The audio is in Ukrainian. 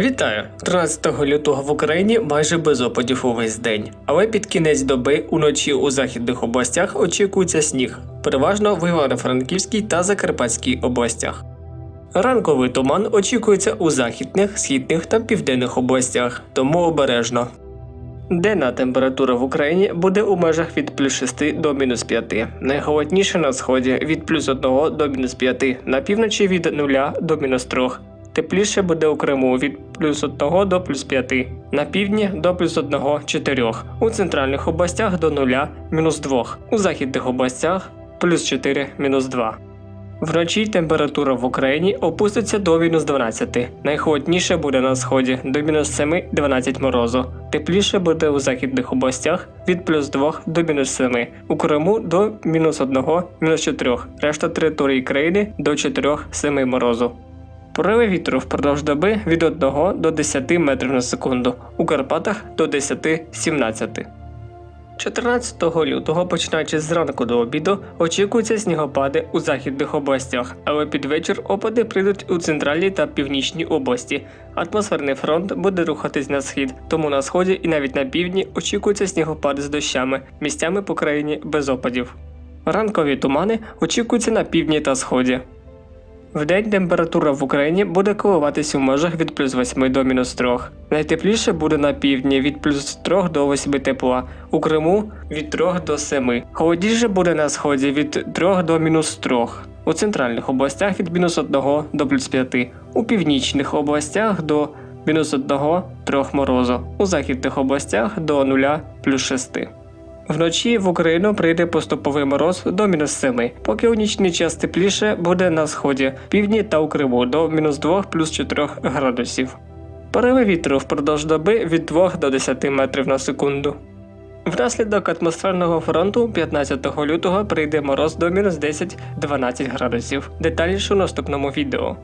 Вітаю! 13 лютого в Україні майже без опадів увесь день, але під кінець доби уночі у західних областях очікується сніг, переважно в Івано-Франківській та Закарпатській областях. Ранковий туман очікується у західних, східних та південних областях, тому обережно. Денна температура в Україні буде у межах від плюс 6 до мінус 5. Найголодніше на сході від плюс 1 до мінус 5, на півночі від 0 до мінус 3. Тепліше буде у Криму від плюс 1 до плюс 5, на півдні до плюс 1 4, у центральних областях до 0 мінус 2, у західних областях плюс 4 мінус 2. Вночі температура в Україні опуститься до мінус 12. Найхолодніше буде на сході до мінус 7-12 морозу. Тепліше буде у західних областях від плюс 2 до мінус 7. У Криму до мінус 1, мінус 4. Решта території країни до 4-7 морозу. Пориви вітру впродовж доби від 1 до 10 метрів на секунду, у Карпатах до 10-17. 14 лютого, починаючи зранку до обіду, очікуються снігопади у західних областях, але під вечір опади прийдуть у центральній та північній області. Атмосферний фронт буде рухатись на схід, тому на сході і навіть на півдні очікуються снігопади з дощами, місцями по країні без опадів. Ранкові тумани очікуються на півдні та сході. Вдень температура в Україні буде коливатись у межах від плюс 8 до мінус 3. Найтепліше буде на півдні від плюс 3 до 8 тепла, у Криму від 3 до 7. Холодніше буде на сході від 3 до мінус 3. У центральних областях від мінус 1 до плюс 5, у північних областях до мінус 1 3 морозу, у західних областях до 0 плюс 6. Вночі в Україну прийде поступовий мороз до мінус 7, поки у нічний час тепліше буде на сході, півдні та у Криму до мінус 2 плюс 4 градусів. Пориви вітру впродовж доби від 2 до 10 метрів на секунду. Внаслідок атмосферного фронту 15 лютого прийде мороз до мінус 10-12 градусів. Детальніше у наступному відео.